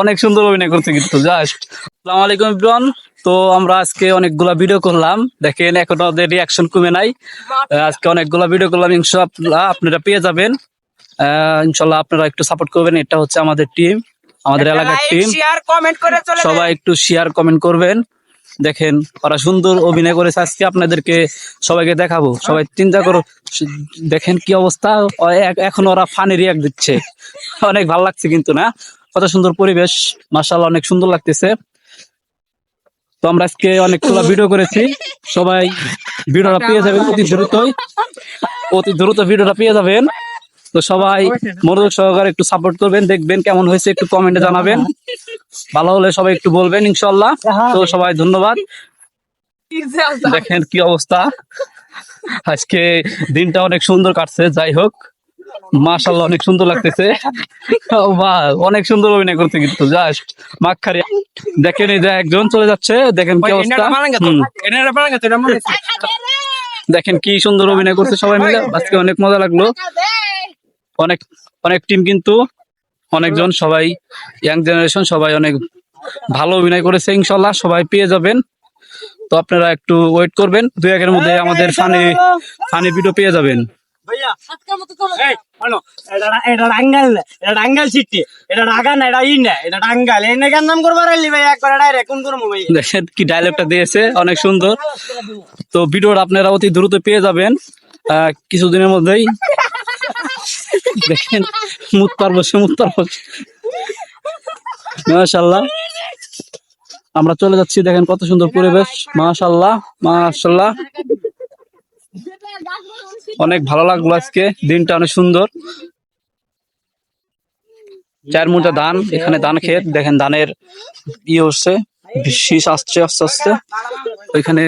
অনেক সুন্দর অভিনয় করছে কিন্তু জাস্ট আসসালামু আলাইকুম ইব্রান তো আমরা আজকে অনেকগুলা ভিডিও করলাম। দেখেন এখন ওদের রিয়াকশন কমে নাই। আজকে অনেকগুলা ভিডিও করলাম ইনশাল্লাহ আপনারা পেয়ে যাবেন। ইনশাল্লাহ আপনারা একটু সাপোর্ট করবেন। এটা হচ্ছে আমাদের টিম আমাদের এলাকার টিম সবাই একটু শেয়ার কমেন্ট করবেন। দেখেন ওরা সুন্দর অভিনয় করেছে। আজকে আপনাদেরকে সবাইকে দেখাবো। সবাই চিন্তা করো, দেখেন কি অবস্থা। এখন ওরা ফানি রিয়াক্ট দিচ্ছে। অনেক ভালো লাগছে কিন্তু, না? কত সুন্দর পরিবেশ। মার্শাল্লাহ অনেক সুন্দর লাগতেছে। তো আমরা আজকে অনেকগুলো ভিডিও করেছি। সবাই ভিডিওটা পেয়ে যাবেন অতি দ্রুতই। অতি দ্রুত ভিডিওটা পেয়ে যাবেন। তো সবাই মনোযোগ সহকারে একটু সাপোর্ট করবেন, দেখবেন কেমন হয়েছে, একটু কমেন্টে জানাবেন। ভালো হলে সবাই একটু বলবেন ইনশাল্লাহ তো সবাই ধন্যবাদ। দেখেন কি অবস্থা। আজকে দিনটা অনেক সুন্দর কাটছে যাই হোক। মাশাল্লাহ অনেক সুন্দর লাগতেছে। অনেক সুন্দর অভিনয় করছে কিন্তু জাস্ট মাখারি। দেখেন এই যে একজন চলে যাচ্ছে দেখেন কি অবস্থা। দেখেন কি সুন্দর অভিনয় করছে সবাই মিলে। আজকে অনেক মজা লাগল। অনেক অনেক টিম কিন্তু অনেকজন সবাই ইয়াং জেনারেশন সবাই অনেক ভালো অভিনয় করেছে ইনশাল্লাহ সবাই পেয়ে যাবেন। তো আপনারা একটু ওয়েট করবেন দুই একের মধ্যে আমাদের ফানি ফানি ভিডিও পেয়ে যাবেন। দেখেন কি ডায়লগটা দিয়েছে অনেক সুন্দর। তো ভিডিওটা আপনারা অতি দ্রুত পেয়ে যাবেন। আহ, কিছুদিনের মধ্যেই দেখেন মুত পারব সে মুত পারব মাশাল্লাহ আমরা চলে যাচ্ছি দেখেন কত সুন্দর পরিবেশ। মাশাল্লাহ মাশাল্লাহ অনেক ভালো লাগল আজকে দিনটা অনেক সুন্দর। চার মুঠা ধান এখানে ধান ক্ষেত দেখেন ধানের ইয়ে হচ্ছে শীষ আসছে আস্তে আস্তে। ওইখানে